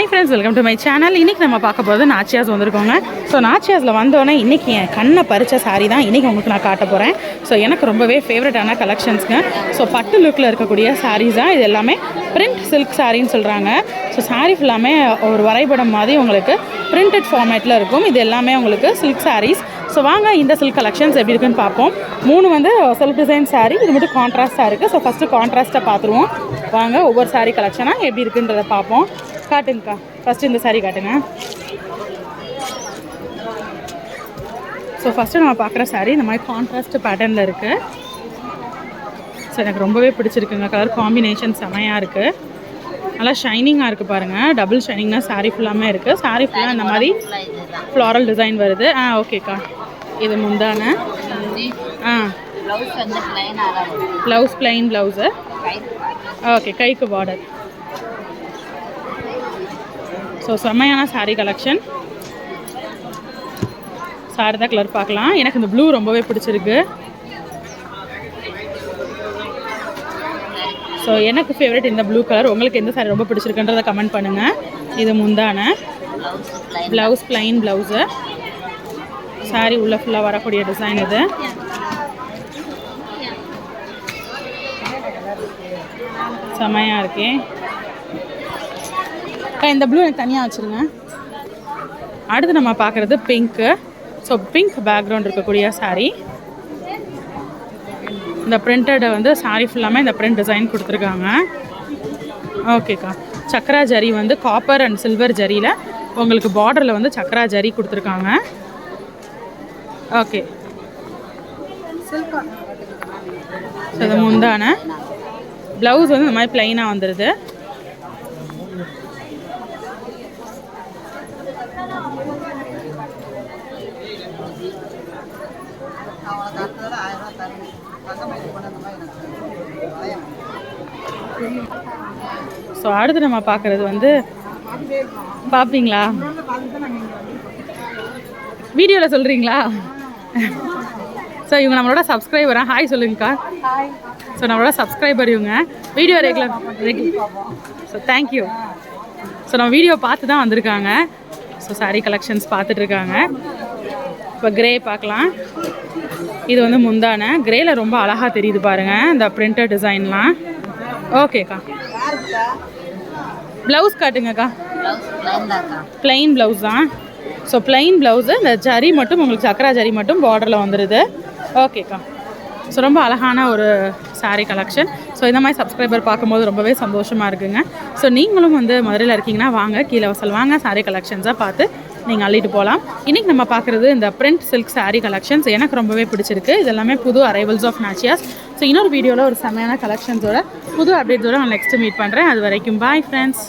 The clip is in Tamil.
Hi friends welcome to my channel இன்றைக்கி நம்ம பார்க்க போகிறது நாச்சியாஸ் வந்திருக்கோங்க. ஸோ நாச்சியாஸில் வந்தோடனே இன்றைக்கி என் கண்ணை பறித்த சாரி தான் இன்றைக்கி உங்களுக்கு நான் காட்ட போகிறேன் ஸோ எனக்கு ரொம்பவே ஃபேவரட்டான கலெக்ஷன்ஸுங்க ஸோ பட்டு லுக்கில் இருக்கக்கூடிய சாரீஸ் தான். இது எல்லாமே பிரிண்ட் சில்க் சாரின்னு சொல்கிறாங்க ஸோ சாரீ ஃபுல்லாமே ஒரு வரைபடம் மாதிரி உங்களுக்கு பிரிண்டட் ஃபார்மேட்டில் இருக்கும். இது எல்லாமே உங்களுக்கு சில்க் சாரீஸ் ஸோ வாங்க இந்த சில்க் கலெக்ஷன்ஸ் எப்படி இருக்குன்னு பார்ப்போம். மூணு வந்து செல்ஃப் டிசைன் சாரீ இது மட்டும் கான்ட்ராஸ்ட்டாக இருக்குது ஸோ ஃபஸ்ட்டு கான்ட்ராஸ்ட்டாக பார்த்துருவோம். வாங்க ஒவ்வொரு சாரீ கலெக்ஷனாக எப்படி இருக்குன்றதை பார்ப்போம். காட்டுங்கக்கா. ஃபஸ்ட்டு இந்த saree காட்டுங்க. ஸோ ஃபஸ்ட்டு நம்ம பார்க்குற saree இந்த மாதிரி கான்ட்ராஸ்ட் பேட்டர்னில் இருக்குது ஸோ எனக்கு ரொம்பவே பிடிச்சிருக்குங்க. கலர் காம்பினேஷன் செமையாக இருக்குது நல்லா ஷைனிங்காக இருக்குது பாருங்கள் டபுள் ஷைனிங்னா saree ஃபுல்லாமே இருக்குது saree ஃபுல்லாக இந்த மாதிரி ஃப்ளாரல் டிசைன் வருது. ஆ ஓகேக்கா இது முந்தான. ஆ. ப்ளவுஸ் பிளைன் ப்ளவுஸு ஓகே கைக்கு பார்டர் ஸோ செம்மையான சாரீ கலெக்ஷன் சாரதா கலர் பார்க்கலாம். எனக்கு இந்த ப்ளூ ரொம்பவே பிடிச்சிருக்கு. ஸோ எனக்கு ஃபேவரட் இந்த ப்ளூ கலர் உங்களுக்கு எந்த சாரி ரொம்ப பிடிச்சிருக்குன்றதை கமெண்ட் பண்ணுங்கள் இது முந்தான. ப்ளவுஸ் பிளைன் ப்ளவுஸு சாரி உள்ள ஃபுல்லாக வரக்கூடிய டிசைன் இது. செமையாக இருக்கே. இந்த ப்ளூ எனக்கு தனியாக வச்சுருங்க. அடுத்து நம்ம பார்க்குறது பிங்க்கு ஸோ பிங்க் பேக்ரவுண்ட் இருக்கக்கூடிய சாரீ இந்த பிரிண்டடை வந்து சாரீ ஃபுல்லாமே இந்த பிரிண்ட் டிசைன் கொடுத்துருக்காங்க. ஓகேக்கா சக்ரா ஜரி வந்து காப்பர் அண்ட் சில்வர் ஜரியில் உங்களுக்கு பார்டரில் வந்து சக்ரா ஜரி கொடுத்துருக்காங்க. ஓகே ஸோ இது முந்தான. ப்ளவுஸ் வந்து இந்த மாதிரி ப்ளைனாக வந்துடுது ஸோ அடுத்து நம்ம பார்க்குறது வந்து பார்ப்பீங்களா வீடியோவில் சொல்கிறீங்களா ஸோ இவங்க நம்மளோட சப்ஸ்கிரைபரா ஹாய் சொல்லுங்கக்கா. ஸோ நம்மளோட சப்ஸ்கிரைபர் இவங்க. Video regular regular so thank you so நம்ம வீடியோ பார்த்து தான் வந்திருக்காங்க. ஸோ saree கலெக்ஷன்ஸ் பார்த்துட்டு இருக்காங்க. இப்போ கிரே பார்க்கலாம். இது வந்து முந்தான. கிரேல ரொம்ப அழகாக தெரியுது பாருங்க இந்த பிரிண்டட் டிசைன்லாம் ஓகேக்கா ப்ளவுஸ் காட்டுங்கக்கா. ப்ளவுஸ் பிளைன் ப்ளவுஸ் தான். ஸோ plain ப்ளவுஸு இந்த ஜரி மட்டும் உங்களுக்கு சக்கரா ஜரி மட்டும் பார்டரில் வந்துடுது ஓகேக்கா ஸோ ரொம்ப அழகான ஒரு சாரீ கலெக்ஷன் ஸோ இந்த மாதிரி சப்ஸ்கிரைபர் பார்க்கும்போது ரொம்பவே சந்தோஷமாக இருக்குங்க. ஸோ நீங்களும் வந்து மதுரையில் இருக்கீங்கன்னா வாங்க கீழே வசல் வாங்க சாரீ கலெக்ஷன்ஸாக பார்த்து நீங்கள் அள்ளிட்டு போகலாம் இன்றைக்கி நம்ம பார்க்குறது இந்த பிரிண்ட் சில்க் saree கலெக்ஷன்ஸ் எனக்கு ரொம்பவே பிடிச்சிருக்கு. இது எல்லாமே புது அரைவல்ஸ் ஆஃப் நாச்சியாஸ் ஸோ இன்னொரு வீடியோவில் ஒரு செமையான கலெக்ஷன்ஸோட புது அப்டேட்ஸோட நான் நெக்ஸ்ட்டு மீட் பண்ணுறேன் அது வரைக்கும் பாய் ஃப்ரெண்ட்ஸ்